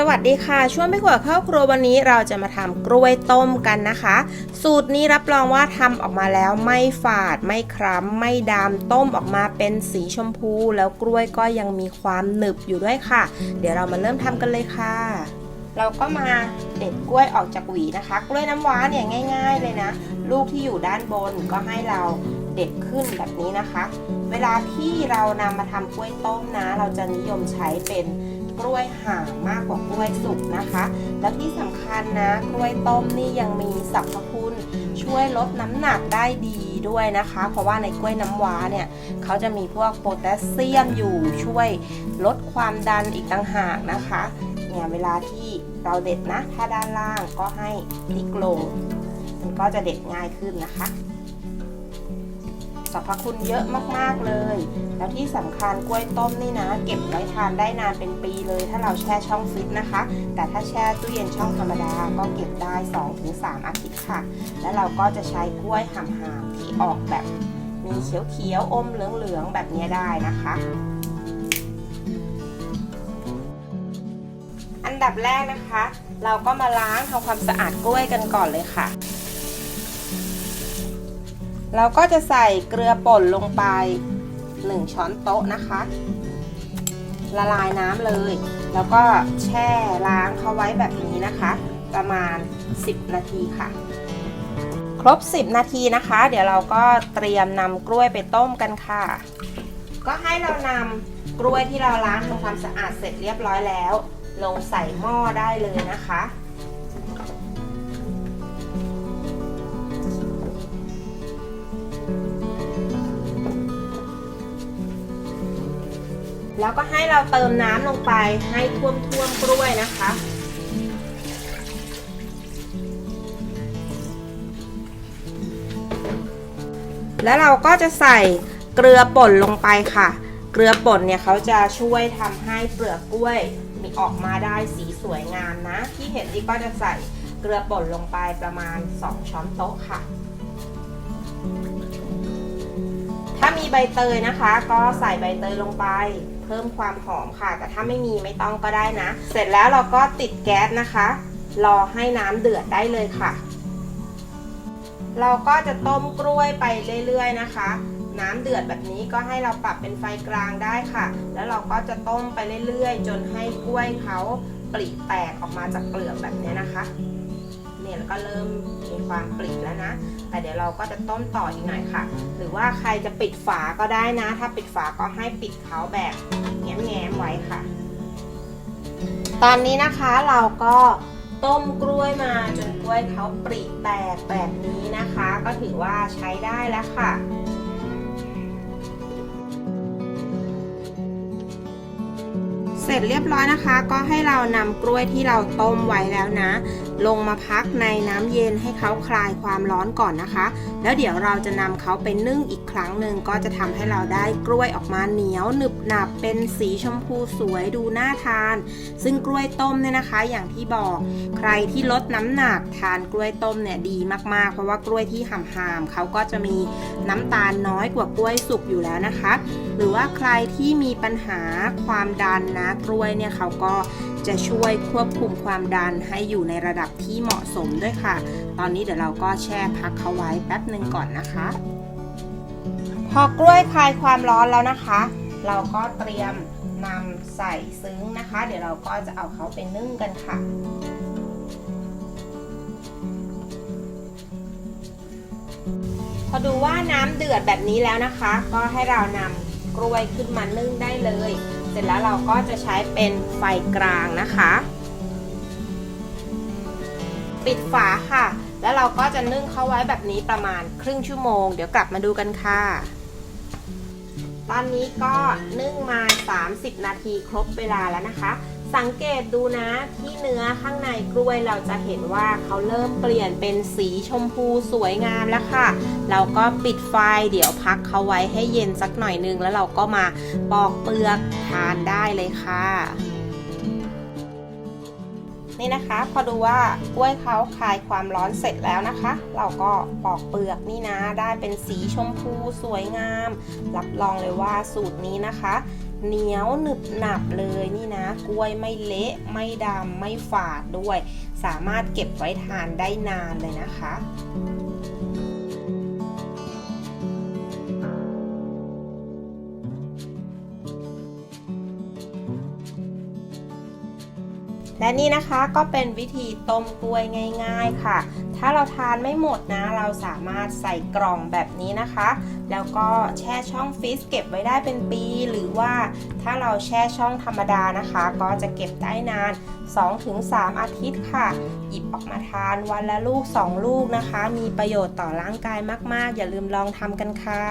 สวัสดีค่ะ ช่วงไม่ขวดเข้าครัววันนี้เราจะมาทำกล้วยต้มกันนะคะ สูตรนี้รับรองว่าทำออกมาแล้วไม่ฝาด ไม่คล้ำไม่ดำต้มออกมาเป็นสีชมพู แล้วกล้วยก็ยังมีความหนึบอยู่ด้วยค่ะ เดี๋ยวเรามาเริ่มทำกันเลยค่ะ เราก็มาเด็ดกล้วยออกจากหวีนะคะ กล้วยน้ำว้าเนี่ยง่าย ๆ เลยนะ ลูกที่อยู่ด้านบนก็ให้เราเด็ดขึ้นแบบนี้นะคะ เวลาที่เรานำมาทำกล้วยต้มนะ เราจะนิยมใช้เป็น กล้วยห่างมากกว่ากล้วยสุกนะคะ แล้วที่สำคัญนะกล้วยต้มนี่ยังมีสรรพคุณช่วยลดน้ำหนักได้ดีด้วยนะคะ เพราะว่าในกล้วยน้ำว้าเนี่ยเขาจะมีพวกโพแทสเซียมอยู่ช่วยลดความดันอีกต่างหากนะคะเนี่ยเวลาที่เราเด็ดนะ ถ้าด้านล่างก็ให้พลิกลง มันก็จะเด็ดง่ายขึ้นนะคะ รรพคุณเยอะมากๆเลย แล้วที่สำคัญกล้วยต้มนี่นะ เก็บไว้ทานได้นานเป็นปีเลย ถ้าเราแช่ช่องฟิตนะคะ แต่ถ้าแช่ตู้เย็นช่องธรรมดาก็เก็บได้ 2-3 อาทิตย์ค่ะ แล้วเราก็จะใช้กล้วยห่ามที่ออกแบบมีเขียวๆอมเหลืองๆแบบนี้ได้นะคะอันดับแรกนะคะ เราก็มาล้างทำความสะอาดกล้วยกันก่อนเลยค่ะ เราก็จะใส่เกลือป่นลงไป 1 ช้อนโต๊ะนะคะ ละลายน้ำเลย แล้วก็แช่ล้างเขาไว้แบบนี้นะคะ ประมาณ 10 นาทีค่ะ ครบ 10 นาทีนะคะ เดี๋ยวเราก็เตรียมนำกล้วยไปต้มกันค่ะ ก็ให้เรานำกล้วยที่เราล้างทำความสะอาดเสร็จเรียบร้อยแล้ว ลงใส่หม้อได้เลยนะคะ แล้วก็ให้เราเติมน้ำลงไปให้ท่วมท่วมกล้วยนะคะ แล้วเราก็จะใส่เกลือป่นลงไปค่ะ เกลือป่นเนี่ยเขาจะช่วยทำให้เปลือกกล้วยมีออกมาได้สีสวยงามนะ ที่เห็นนี่ก็จะใส่เกลือป่นลงไปประมาณ 2 ช้อนโต๊ะค่ะ ถ้ามีใบเตยนะคะ ก็ใส่ใบเตยลงไป เพิ่มความหอมค่ะ แต่ถ้าไม่มีไม่ต้องก็ได้นะ เสร็จแล้วเราก็ติดแก๊สนะคะ รอให้น้ำเดือดได้เลยค่ะ เราก็จะต้มกล้วยไปเรื่อยๆนะคะ น้ำเดือดแบบนี้ก็ให้เราปรับเป็นไฟกลางได้ค่ะ แล้วเราก็จะต้มไปเรื่อยๆ จนให้กล้วยเขาปริแตกออกมาจากเปลือกแบบนี้นะคะ เนี่ยแล้วก็เริ่มมีความปริแล้วนะ แต่เดี๋ยวเราก็จะต้มต่ออีกหน่อยค่ะ หรือว่าใครจะปิดฝาก็ได้นะ ถ้าปิดฝาก็ให้ปิดเขาแบบแง้มๆไว้ค่ะ ตอนนี้นะคะเราก็ต้มกล้วยมาจนกล้วยเขาปริแตกแบบนี้นะคะ ก็ถือว่าใช้ได้แล้วค่ะเสร็จเรียบร้อยนะคะ ก็ให้เรานำกล้วยที่เราต้มไว้แล้วนะลงมาพักในน้ำเย็นให้เขาคลายความร้อนก่อนนะคะ แล้วเดี๋ยวเราจะนำเขาไปนึ่งอีกครั้งหนึ่งก็จะทำให้เราได้กล้วยออกมาเหนียวหนึบหนับเป็นสีชมพูสวยดูน่าทาน ซึ่งกล้วยต้มเนี่ยนะคะ อย่างที่บอก ใครที่ลดน้ำหนักทานกล้วยต้มเนี่ยดีมากๆ เพราะว่ากล้วยที่ห่ามๆเขาก็จะมีน้ำตาลน้อยกว่ากล้วยสุกอยู่แล้วนะคะ หรือว่าใครที่มีปัญหาความดันนะกล้วยเนี่ยเขาก็จะช่วยควบคุมความดันให้อยู่ในระดับที่เหมาะสมด้วยค่ะ ตอนนี้เดี๋ยวเราก็แช่พักเขาไว้แป๊บหนึ่งก่อนนะคะ พอกล้วยคลายความร้อนแล้วนะคะ เราก็เตรียมนำใส่ซึ้งนะคะ เดี๋ยวเราก็จะเอาเขาไปนึ่งกันค่ะพอดูว่าน้ำเดือดแบบนี้แล้วนะคะ ก็ให้เรานำกล้วยขึ้นมานึ่งได้เลย เสร็จแล้วเราก็จะใช้เป็นไฟกลางนะคะ ปิดฝาค่ะ แล้วเราก็จะนึ่งเขาไว้แบบนี้ประมาณครึ่งชั่วโมง เดี๋ยวกลับมาดูกันค่ะ ตอนนี้ก็นึ่งมา 30 นาทีครบเวลาแล้วนะคะ สังเกตดูนะที่เนื้อข้างในกล้วยเราจะเห็นว่าเขาเริ่มเปลี่ยนเป็นสีชมพูสวยงามแล้วค่ะ เราก็ปิดไฟเดี๋ยวพักเขาไว้ให้เย็นสักหน่อยนึง แล้วเราก็มาปอกเปลือกทานได้เลยค่ะ นี่นะคะ พอดูว่ากล้วยเขาคลายความร้อนเสร็จแล้วนะคะ เราก็ปอกเปลือกนี่นะ ได้เป็นสีชมพูสวยงาม รับรองเลยว่าสูตรนี้นะคะ เหนียวหนึบหนับเลยนี่นะ กล้วยไม่เละไม่ดำไม่ฝาดด้วย สามารถเก็บไว้ทานได้นานเลยนะคะ และนี่นะคะก็เป็นวิธีต้มกล้วยง่าย ๆค่ะ ถ้าเราทานไม่หมดนะ เราสามารถใส่กล่องแบบนี้นะคะ แล้วก็แช่ช่องฟรีซเก็บไว้ได้เป็นปี หรือว่าถ้าเราแช่ช่องธรรมดานะคะ ก็จะเก็บได้นาน 2-3 อาทิตย์ค่ะ หยิบออกมาทานวันละลูก 2 ลูกนะคะ มีประโยชน์ต่อร่างกายมาก ๆ อย่าลืมลองทำกันค่ะ